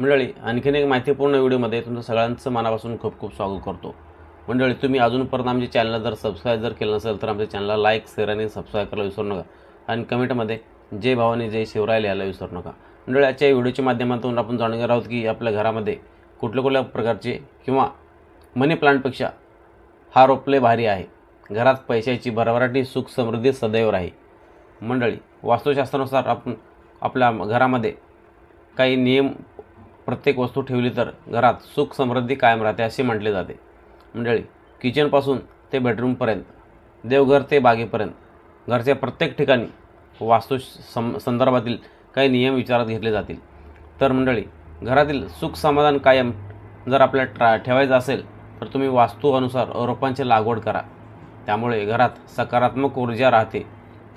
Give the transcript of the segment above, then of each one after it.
मंडळी आणखीन एक माहितीपूर्ण व्हिडिओमध्ये तुमचं सगळ्यांचं मनापासून खूप खूप स्वागत करतो. मंडळी तुम्ही अजूनपर्यंत आमच्या चॅनलला जर सबस्क्राईब जर केलं नसेल तर आमच्या चॅनलला लाईक शेअर आणि सबस्क्राईब करायला विसरू नका. आणि कमेंटमध्ये जय भावानी जय शिवराय लिहायला विसरू नका. मंडळी आजच्या व्हिडिओच्या माध्यमातून आपण जाणून घेणार आहोत की आपल्या घरामध्ये कुठल्या कुठल्या प्रकारचे किंवा मनी प्लांटपेक्षा हा रोपले भारी आहे. घरात पैशाची भरभराटी सुख समृद्धी सदैव राही मंडळी वास्तुशास्त्रानुसार आपण आपल्या घरामध्ये काही नियम प्रत्येक वस्तू ठेवली तर घरात सुख समृद्धी कायम राहते असे म्हटले जाते. मंडळी किचनपासून ते बेडरूमपर्यंत देवघर ते बागेपर्यंत घरच्या प्रत्येक ठिकाणी वास्तू सं संदर्भातील काही नियम विचारात घेतले जातील. तर मंडळी घरातील सुख समाधान कायम जर आपल्याला ट्रा ठेवायचं असेल तर तुम्ही वास्तू अनुसार रोपांची लागवड करा. त्यामुळे घरात सकारात्मक ऊर्जा राहते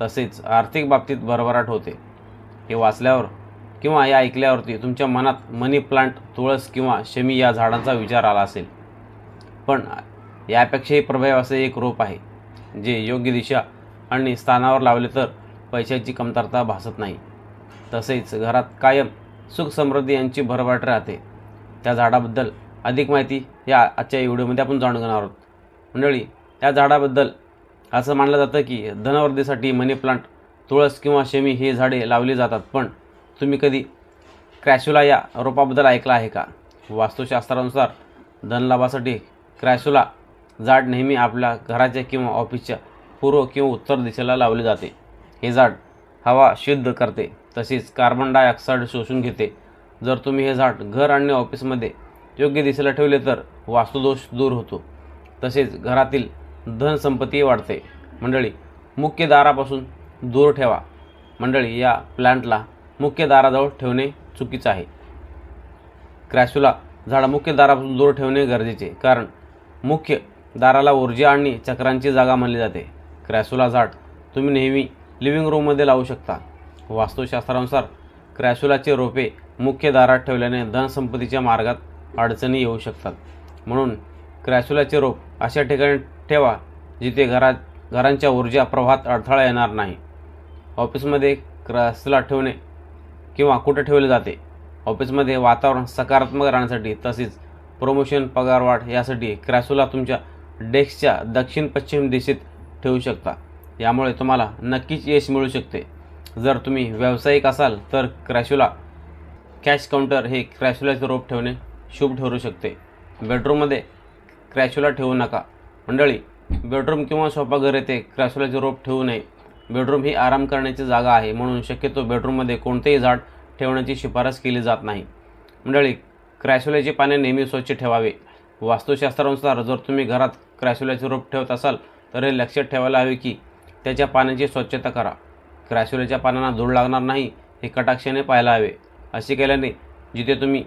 तसेच आर्थिक बाबतीत भरभराट होते. हे वाचल्यावर किंवा या ऐकल्यावरती तुमच्या मनात मनी प्लांट तुळस किंवा शमी या झाडांचा विचार आला असेल. पण यापेक्षाही प्रभावी असे एक रोप आहे जे योग्य दिशा आणि स्थानावर लावले तर पैशाची कमतरता भासत नाही. तसेच घरात कायम सुख समृद्धी यांची भरभराट राहते. त्या झाडाबद्दल अधिक माहिती या आजच्या व्हिडिओमध्ये आपण जाणून घेणार आहोत. मंडळी त्या झाडाबद्दल असं मानलं जातं की धनवृद्धीसाठी मनी प्लांट तुळस किंवा शमी हे झाडे लावली जातात पण तुम्ही कधी क्रॅशुला या रोपाबद्दल ऐकलं आहे का? वास्तुशास्त्रानुसार धनलाभासाठी क्रॅशुला झाड नेहमी आपल्या घराच्या किंवा ऑफिसच्या पूर्व किंवा उत्तर दिशेला लावले जाते. हे झाड हवा शुद्ध करते तसेच कार्बन डायऑक्साईड शोषून घेते. जर तुम्ही हे झाड घर आणि ऑफिसमध्ये योग्य दिशेला ठेवले तर वास्तुदोष दूर होतो. तसेच घरातील धनसंपत्ती वाढते. मंडळी मुख्य दारापासून दूर ठेवा. मंडळी या प्लांटला मुख्य दाराजवळ ठेवणे चुकीचं आहे. क्रॅशुला झाड मुख्य दारापासून दूर ठेवणे गरजेचे कारण मुख्य दाराला ऊर्जा आणि चक्रांची जागा मानली जाते. क्रॅशुला झाड तुम्ही नेहमी लिव्हिंग रूममध्ये लावू शकता. वास्तुशास्त्रानुसार क्रॅशुलाचे रोपे मुख्य दारात ठेवल्याने धनसंपत्तीच्या मार्गात अडचणी येऊ शकतात. म्हणून क्रॅशुलाचे रोप अशा ठिकाणी ठेवा जिथे घरा घरांच्या ऊर्जा प्रवाहात अडथळा येणार नाही. ऑफिसमध्ये क्रॅशुला ठेवणे किंवा कुठे ठेवले जाते? ऑफिसमध्ये वातावरण सकारात्मक राहण्यासाठी तसेच प्रमोशन पगारवाढ यासाठी क्रॅशुला तुमच्या डेस्कच्या दक्षिण पश्चिम दिशेत ठेवू शकता. यामुळे तुम्हाला नक्कीच यश मिळू शकते. जर तुम्ही व्यावसायिक असाल तर क्रॅशुला कॅश काउंटर हे क्रॅशुलाचे रोप ठेवणे शुभ ठरू शकते. बेडरूममध्ये क्रॅशुला ठेवू नका. मंडळी बेडरूम किंवा स्वयंपाकघर येथे क्रॅशुलाचे रोप ठेवू नये. बेडरूम ही आराम करण्याची जागा आहे. म्हणून शक्यतो बेडरूममध्ये कोणतेही झाड ठेवण्याची शिफारस केली जात नाही. मंडळी क्रॅशोल्याची पाने नेहमी स्वच्छ ठेवावे. वास्तुशास्त्रानुसार जर तुम्ही घरात क्रॅशुल्याचे रोप ठेवत असाल तर हे लक्षात ठेवायला हवे की त्याच्या पाण्याची स्वच्छता करा. क्रॅशुल्याच्या पानांना धूळ लागणार नाही हे कटाक्षाने पाहायला हवे. असे केल्याने जिथे तुम्ही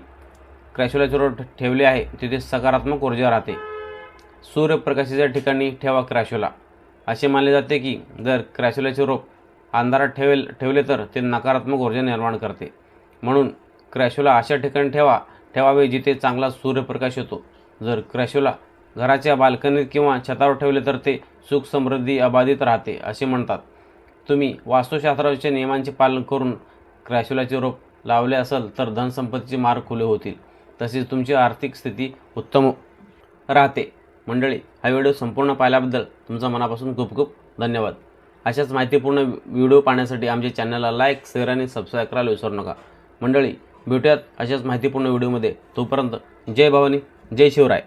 क्रॅशोल्याचे रोप ठेवले आहे तिथे सकारात्मक ऊर्जा राहते. सूर्यप्रकाशाच्या ठिकाणी ठेवा क्रॅशोला असे मानले जाते की जर क्रॅशुलाचे रोप अंधारात ठेवेल ठेवले तर ते नकारात्मक ऊर्जा निर्माण करते. म्हणून क्रॅशुला अशा ठिकाणी ठेवा ठेवावे जिथे चांगला सूर्यप्रकाश येतो. जर क्रॅशुला घराच्या बाल्कनीत किंवा छतावर ठेवले तर ते सुख समृद्धी अबाधित राहते असे म्हणतात. तुम्ही वास्तुशास्त्राच्या नियमांचे पालन करून क्रॅशुलाचे रोप लावले असेल तर धनसंपत्तीचे मार्ग खुले होतील. तसेच तुमची आर्थिक स्थिती उत्तम राहते. मंडळी हा व्हिडिओ संपूर्ण पाहिल्याबद्दल तुमचा मनापासून खूप खूप धन्यवाद. अशाच माहितीपूर्ण व्हिडिओ पाहण्यासाठी आमच्या चॅनलला लाईक शेअर आणि सबस्क्राईब करायला विसरू नका. मंडळी भेटूयात अशाच माहितीपूर्ण व्हिडिओमध्ये. तोपर्यंत जय भवानी जय शिवराय.